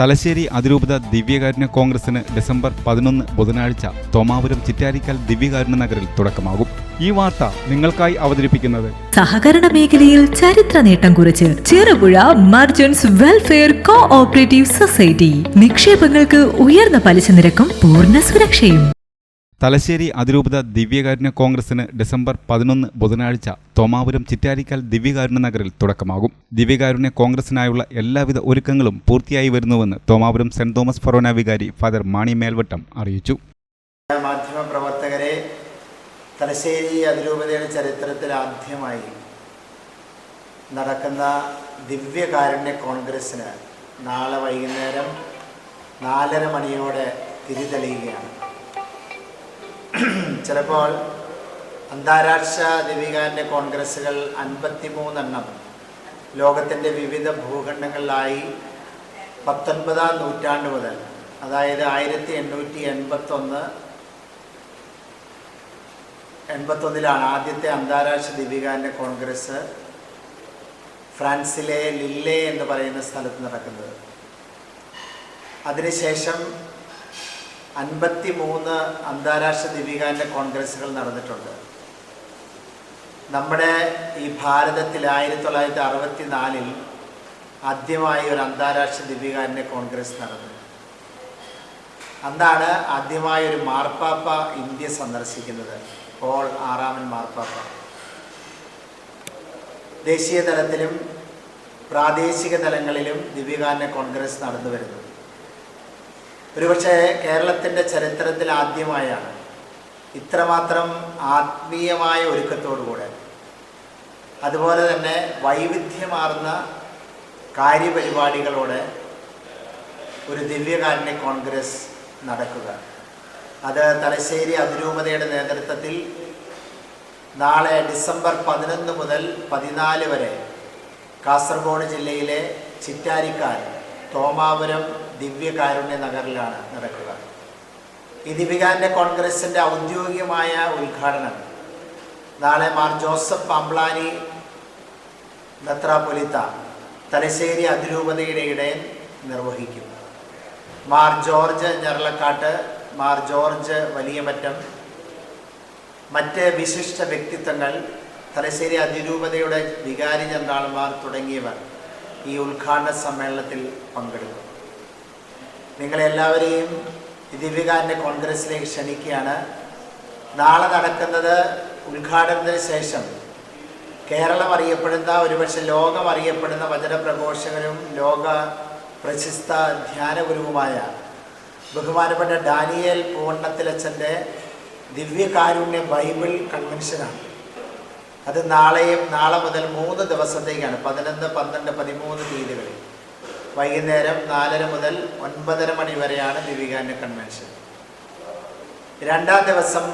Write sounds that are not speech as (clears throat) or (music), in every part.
തലശ്ശേരി അതിരൂപത ദിവ്യകാരുണ്യ കോൺഗ്രസിന് ഡിസംബർ പതിനൊന്ന് ബുധനാഴ്ച തോമാപുരം ചിറ്റാരിക്കാൽ ദിവ്യകാരുണ്യ നഗറിൽ തുടക്കമാകും. ഈ വാർത്ത നിങ്ങൾക്കായി അവതരിപ്പിക്കുന്നത് സഹകരണ മേഖലയിൽ ചരിത്ര നേട്ടം കുറിച്ച് Cherupuzha merchants welfare co operative society. നിക്ഷേപങ്ങൾക്ക് ഉയർന്ന പലിശ നിരക്കും പൂർണ സുരക്ഷയും. തലശ്ശേരി അതിരൂപത ദിവ്യകാരുണ്യ കോൺഗ്രസിന് ഡിസംബർ പതിനൊന്ന് ബുധനാഴ്ച തോമാപുരം ചിറ്റാരിക്കാൽ ദിവ്യകാരുണ്യ നഗറിൽ തുടക്കമാകും. ദിവ്യകാരുണ്യ കോൺഗ്രസിനായുള്ള എല്ലാവിധ ഒരുക്കങ്ങളും പൂർത്തിയായി വരുന്നുവെന്ന് തോമാപുരം സെന്റ് തോമസ് ഫൊറോന വികാരി ഫാദർ മാണി മേൽവട്ടം അറിയിച്ചു. മാധ്യമപ്രവർത്തകരെ തലശ്ശേരി അതിരൂപതയുടെ ചരിത്രത്തിൽ ആദ്യമായി നടക്കുന്ന ദിവ്യകാരുണ്യ കോൺഗ്രസ്സിന് നാളെ വൈകുന്നേരം നാലര മണിയോടെ തിരിതെളിയുകയാണ്. (clears throat) ചിലപ്പോൾ അന്താരാഷ്ട്ര ദിവ്യകാരുണ്യ കോൺഗ്രസ്സുകൾ അൻപത്തിമൂന്നെണ്ണം ലോകത്തിന്റെ വിവിധ ഭൂഖണ്ഡങ്ങളിലായി പത്തൊൻപതാം നൂറ്റാണ്ട് മുതൽ അതായത് ആയിരത്തി എണ്ണൂറ്റി എൺപത്തൊന്ന് എൺപത്തൊന്നിലാണ് ആദ്യത്തെ അന്താരാഷ്ട്ര ദിവ്യകാരുണ്യ കോൺഗ്രസ് ഫ്രാൻസിലെ ലില്ലെ എന്ന് പറയുന്ന സ്ഥലത്ത് നടക്കുന്നത്. അതിനുശേഷം അൻപത്തി മൂന്ന് അന്താരാഷ്ട്ര ദിവ്യകാരുണ്യ കോൺഗ്രസ്സുകൾ നടന്നിട്ടുണ്ട്. നമ്മുടെ ഈ ഭാരതത്തിൽ ആയിരത്തി തൊള്ളായിരത്തി അറുപത്തി നാലിൽ ആദ്യമായി ഒരു അന്താരാഷ്ട്ര ദിവ്യകാരുണ്യ കോൺഗ്രസ് നടന്നു. അന്നാണ് ആദ്യമായി ഒരു മാർപ്പാപ്പ ഇന്ത്യ സന്ദർശിക്കുന്നത് പോൾ ആറാമൻ മാർപ്പാപ്പ. ദേശീയ തലത്തിലും പ്രാദേശിക തലങ്ങളിലും ദിവ്യകാരുണ്യ കോൺഗ്രസ് നടന്നു വരുന്നു. ഒരുപക്ഷെ കേരളത്തിന്റെ ചരിത്രത്തിൽ ആദ്യമായാണ് ഇത്രമാത്രം ആത്മീയമായ ഒരുക്കത്തോടുകൂടെ. അതുപോലെ തന്നെ വൈവിധ്യമാർന്ന കാര്യപരിപാടികളോടെ ഒരു ദിവ്യകാരുണ്യ കോൺഗ്രസ് നടക്കുക. അത് തലശ്ശേരി അതിരൂപതയുടെ നേതൃത്വത്തിൽ നാളെ ഡിസംബർ പതിനൊന്ന് മുതൽ പതിനാല് വരെ കാസർഗോഡ് ജില്ലയിലെ ചിറ്റാരിക്കാൽ തോമാപുരം ദിവ്യകാരുണ്യ നഗറിലാണ് നടക്കുക. ഈ ദിവ്യകാരുണ്യ കോൺഗ്രസിന്റെ ഔദ്യോഗികമായ ഉദ്ഘാടനം നാളെ മാർ ജോസഫ് പാംബ്ലാനി നത്രാപൊലിത്ത തലശ്ശേരി അതിരൂപതയുടെ ഇടയിൽ നിർവഹിക്കും. Mar George Njeralakatt Mar George Valiyamattam. മറ്റ് വിശിഷ്ട വ്യക്തിത്വങ്ങൾ തലശ്ശേരി അതിരൂപതയുടെ വികാരി ചന്ദ്രാൾമാർ തുടങ്ങിയവർ ഈ ഉദ്ഘാടന സമ്മേളനത്തിൽ പങ്കെടുക്കും. നിങ്ങളെല്ലാവരെയും ദിവ്യകാരന്റെ കോൺഗ്രസ്സിലേക്ക് ക്ഷണിക്കുകയാണ്. നാളെ നടക്കുന്നത് ഉദ്ഘാടനത്തിന് ശേഷം. കേരളം അറിയപ്പെടുന്ന ഒരുപക്ഷെ ലോകം അറിയപ്പെടുന്ന വചനപ്രഘോഷകരും ലോക പ്രശസ്ത ധ്യാനഗുരുവുമായ ബഹുമാനപ്പെട്ട ഡാനിയേൽ പൂവണ്ണത്തിലച്ചന്റെ ദിവ്യകാരുണ്യ ബൈബിൾ കൺവെൻഷനാണ്. അത് നാളെയും നാളെ മുതൽ മൂന്ന് ദിവസത്തേക്കാണ്. പതിനൊന്ന് പന്ത്രണ്ട് പതിമൂന്ന് തീയതികളിൽ. വൈകുന്നേരം നാലര മുതൽ ഒൻപതര മണി വരെയാണ് ദിവ്യകാരുണ്യ കൺവെൻഷൻ രണ്ടാം ദിവസം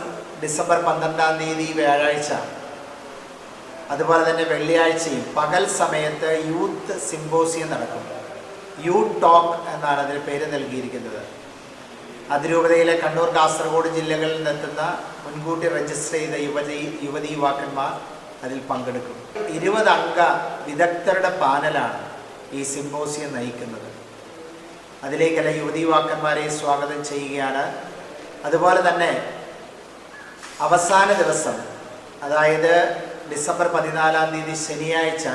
ഡിസംബർ പന്ത്രണ്ടാം തീയതി വ്യാഴാഴ്ച. അതുപോലെ തന്നെ വെള്ളിയാഴ്ചയും പകൽ സമയത്ത് യൂത്ത് സിംബോസിയം നടക്കും. യൂത്ത് ടോക്ക് എന്നാണ് അതിന് പേര് നൽകിയിരിക്കുന്നത്. അതിരൂപതയിലെ കണ്ണൂർ കാസർഗോഡ് ജില്ലകളിൽ നിന്നെത്തുന്ന മുൻകൂട്ടി രജിസ്റ്റർ ചെയ്ത യുവതി യുവതി യുവാക്കന്മാർ അതിൽ പങ്കെടുക്കും. ഇരുപത് അംഗ വിദഗ്ധരുടെ പാനലാണ് ഈ സിംബോസിയം നയിക്കുന്നത്. അതിലേക്കല്ല യുവതി യുവാക്കന്മാരെ സ്വാഗതം ചെയ്യുകയാണ്. അതുപോലെ തന്നെ അവസാന ദിവസം അതായത് ഡിസംബർ പതിനാലാം തീയതി ശനിയാഴ്ച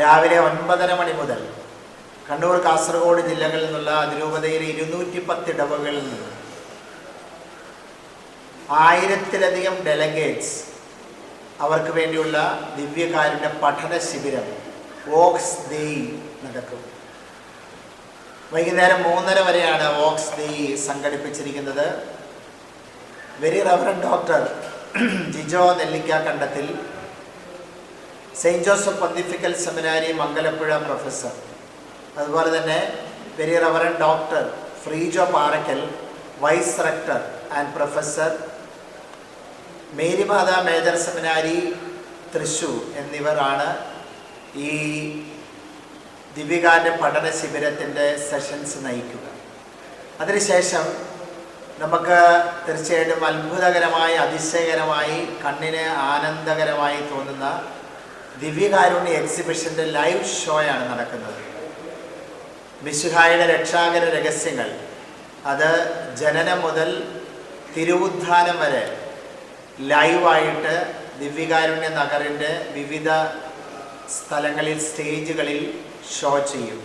രാവിലെ ഒൻപതര മണി മുതൽ കണ്ണൂർ കാസർഗോഡ് ജില്ലകളിൽ നിന്നുള്ള അതിരൂപതയിലെ ഇരുന്നൂറ്റി പത്ത് ഇടവകളിൽ നിന്ന് ആയിരത്തിലധികം ഡെലഗേറ്റ്സ് അവർക്ക് വേണ്ടിയുള്ള ദിവ്യകാരുടെ പഠന ശിബിരം വോക്സ് ദേയ് നടക്കും. വൈകുന്നേരം മൂന്നര വരെയാണ് വോക്സ് ദേയ് സംഘടിപ്പിച്ചിരിക്കുന്നത്. Very reverend doctor Jijo Nellikka Kandathil. Saint Joseph pontifical seminary Mangalapuzha professor. അതുപോലെ തന്നെ very reverend doctor Freejo Parackal vice rector and professor. Marymatha major seminary Thrissur എന്നിവരാണ് ഈ ദിവ്യകാരന്റെ പഠന ശിബിരത്തിന്റെ സെഷൻസ് നയിക്കുക. അതിനുശേഷം നമുക്ക് തീർച്ചയായിട്ടും അത്ഭുതകരമായി അതിശയകരമായി കണ്ണിന് ആനന്ദകരമായി തോന്നുന്ന ദിവ്യകാരുണ്യ എക്സിബിഷന്റെ ലൈവ് ഷോയാണ് നടക്കുന്നത്. മിശുഹായുടെ രക്ഷാകര രഹസ്യങ്ങൾ. അത് ജനനം മുതൽ തിരുവുദ്ധാനം വരെ ലൈവായിട്ട് ദിവ്യകാരുണ്യ നഗറിന്റെ വിവിധ സ്ഥലങ്ങളിൽ സ്റ്റേജുകളിൽ ഷോ ചെയ്യും.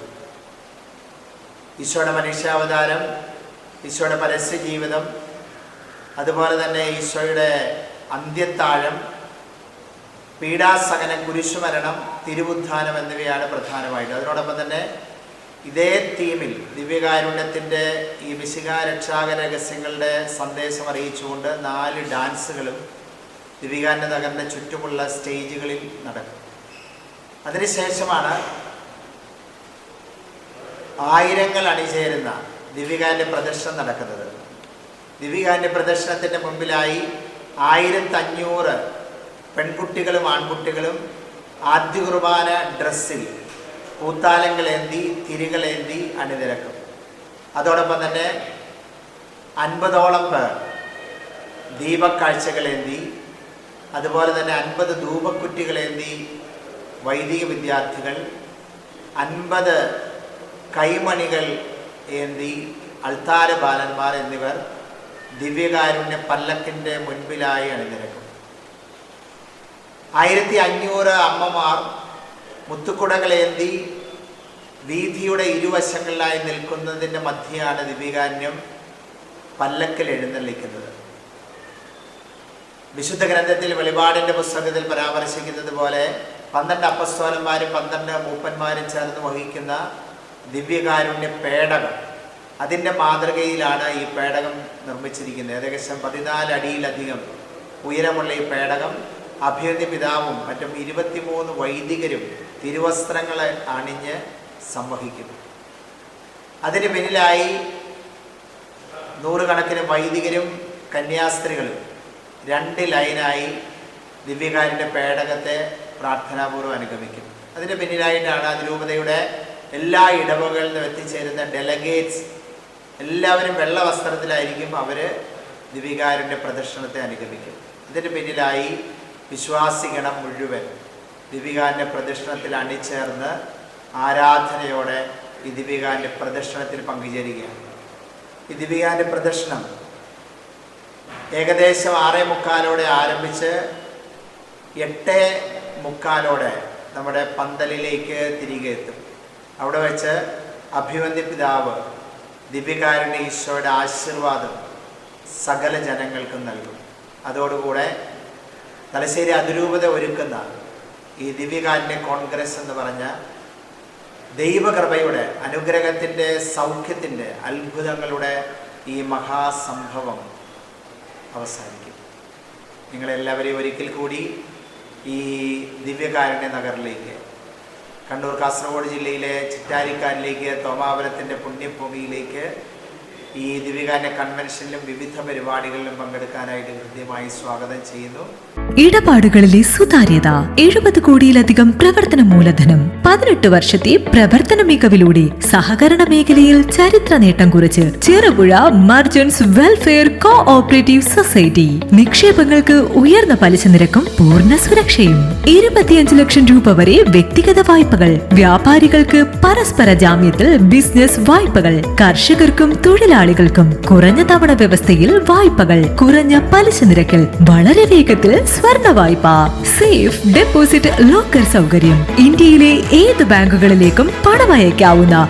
ഈശോയുടെ മനുഷ്യാവതാരം ഈശോയുടെ പരസ്യ ജീവിതം അതുപോലെ തന്നെ ഈശോയുടെ അന്ത്യത്താഴം പീഡാസഹനം കുരിശുമരണം തിരുവുദ്ധാനം എന്നിവയാണ് പ്രധാനമായിട്ട്. അതിനോടൊപ്പം തന്നെ ഇതേ തീമിൽ ദിവ്യകാരുണ്യത്തിന്റെ ഈ മിശിക രക്ഷാക രഹസ്യങ്ങളുടെ സന്ദേശം അറിയിച്ചുകൊണ്ട് നാല് ഡാൻസുകളും ദിവ്യകാരുണ്യ നഗറിന്റെ ചുറ്റുമുള്ള സ്റ്റേജുകളിൽ നടക്കും. അതിനുശേഷമാണ് ആയിരങ്ങൾ അണിചേരുന്ന ദിവികാന്റെ പ്രദർശനം നടക്കുന്നത്. ദിവികാന്റെ പ്രദർശനത്തിന്റെ മുമ്പിലായി ആയിരത്തഞ്ഞൂറ് പെൺകുട്ടികളും ആൺകുട്ടികളും ആദ്യ കുർബാന ഡ്രസ്സിൽ പൂത്താലങ്ങളേന്തി തിരികളേന്തി അണിനിരക്കും. അതോടൊപ്പം തന്നെ അൻപതോളം പേർ ദീപക്കാഴ്ചകളേന്തി അതുപോലെ തന്നെ അൻപത് ധൂപക്കുറ്റികളേന്തി വൈദിക വിദ്യാർത്ഥികൾ അൻപത് കൈമണികൾ ഏന്തി അൾത്താര ബാലന്മാർ എന്നിവർ ദിവ്യകാരുണ്യ പല്ലക്കിന്റെ മുൻപിലായി അണിനിരക്കും. ആയിരത്തി അഞ്ഞൂറ് അമ്മമാർ മുത്തുക്കുടകളേന്തി വീതിയുടെ ഇരുവശങ്ങളിലായി നിൽക്കുന്നതിന്റെ മധ്യയാണ് ദിവ്യകാരുണ്യം പല്ലക്കിൽ എഴുന്നള്ളിക്കുന്നത്. വിശുദ്ധ ഗ്രന്ഥത്തിൽ വെളിപാടിന്റെ പുസ്തകത്തിൽ പരാമർശിക്കുന്നത് പോലെ പന്ത്രണ്ട് അപ്പസ്തോലന്മാരും പന്ത്രണ്ട് മൂപ്പന്മാരും ചേർന്ന് വഹിക്കുന്ന ദിവ്യകാരുണ്യ പേടകം. അതിന്റെ മാതൃകയിലാണ് ഈ പേടകം നിർമ്മിച്ചിരിക്കുന്നത്. ഏകദേശം പതിനാല് അടിയിലധികം ഉയരമുള്ള ഈ പേടകം അഭ്യർത്ഥി പിതാവും മറ്റും ഇരുപത്തിമൂന്ന് വൈദികരും തിരുവസ്ത്രങ്ങളെ അണിഞ്ഞ് സംവഹിക്കുന്നു. അതിന് പിന്നിലായി നൂറുകണക്കിന് വൈദികരും കന്യാസ്ത്രീകളും രണ്ട് ലൈനായി ദിവ്യകാരിന്റെ പേടകത്തെ പ്രാർത്ഥനാപൂർവം അനുഗമിക്കും. അതിന് പിന്നിലായിട്ടാണ് അതിരൂപതയുടെ എല്ലാ ഇടവകളിൽ നിന്നും എത്തിച്ചേരുന്ന ഡെലഗേറ്റ്സ് എല്ലാവരും വെള്ള വസ്ത്രത്തിലായിരിക്കും അവർ ദിവികാരന്റെ പ്രദർശനത്തെ അനുഗമിക്കും. ഇതിന് പിന്നിലായി വിശ്വാസിഗണം മുഴുവൻ ദിവികാരന്റെ പ്രദർശനത്തിൽ അണിചേർന്ന് ആരാധനയോടെ ഈ ദിവികാരന്റെ പ്രദർശനത്തിൽ പങ്കുചേരുകയാണ്. ഈ ദിവികാരന്റെ പ്രദർശനം ഏകദേശം ആറേ മുക്കാലോടെ ആരംഭിച്ച് എട്ട് മുക്കാലോടെ നമ്മുടെ പന്തലിലേക്ക് തിരികെ എത്തും. അവിടെ വെച്ച് അഭിമന്യ പിതാവ് ദിവ്യകാരുണ്യ ഈശോയുടെ ആശീർവാദം സകല ജനങ്ങൾക്കും നൽകും. അതോടുകൂടെ തലശ്ശേരി അതിരൂപത ഒരുക്കുന്ന ഈ ദിവ്യകാരുണ്യ കോൺഗ്രസ് എന്ന് പറഞ്ഞ ദൈവകൃപയുടെ അനുഗ്രഹത്തിന്റെ സൗഖ്യത്തിന്റെ അത്ഭുതങ്ങളുടെ ഈ മഹാസംഭവം അവസാനിക്കും. നിങ്ങളെല്ലാവരെയും ഒരിക്കൽ കൂടി ഈ ദിവ്യകാരുണ്യ നഗറിലേക്ക്. കണ്ണൂർ കാസർഗോഡ് ജില്ലയിലെ ചിറ്റാരിക്കാരിലേക്ക് തോമാപുരത്തിന്റെ പുണ്യഭൂമിയിലേക്ക് ഈ ദിവ്യകാരുണ്യ കൺവെൻഷനിലും വിവിധ പരിപാടികളിലും പങ്കെടുക്കാനായിട്ട് ഹൃദ്യമായി സ്വാഗതം ചെയ്യുന്നു. ഇടപാടുകളിലെ സുതാര്യത എഴുപത് കോടിയിലധികം പ്രവർത്തന മൂലധനം പതിനെട്ട് വർഷത്തെ പ്രവർത്തന മികവിലൂടെ സഹകരണ മേഖലയിൽ ചരിത്ര നേട്ടം കുറിച്ച് Cherupuzha merchants welfare co operative society. നിക്ഷേപങ്ങൾക്ക് ഉയർന്ന പലിശ നിരക്കും പൂർണ സുരക്ഷയും. ഇരുപത്തിയഞ്ച് ലക്ഷം രൂപ വരെ വ്യക്തിഗത വായ്പകൾ. വ്യാപാരികൾക്ക് പരസ്പര ജാമ്യത്തിൽ ബിസിനസ് വായ്പകൾ. കർഷകർക്കും തൊഴിലാളികൾക്കും കുറഞ്ഞ തവണ വ്യവസ്ഥയിൽ വായ്പകൾ കുറഞ്ഞ പലിശ നിരക്കിൽ വളരെ വേഗത്തിൽ സ്വർണ വായ്പ. സേഫ് ഡെപ്പോസിറ്റ് ലോക്കർ സൗകര്യം. ഇന്ത്യയിലെ ഏത് ബാങ്കുകളിലേക്കും പണമയക്കാവുന്ന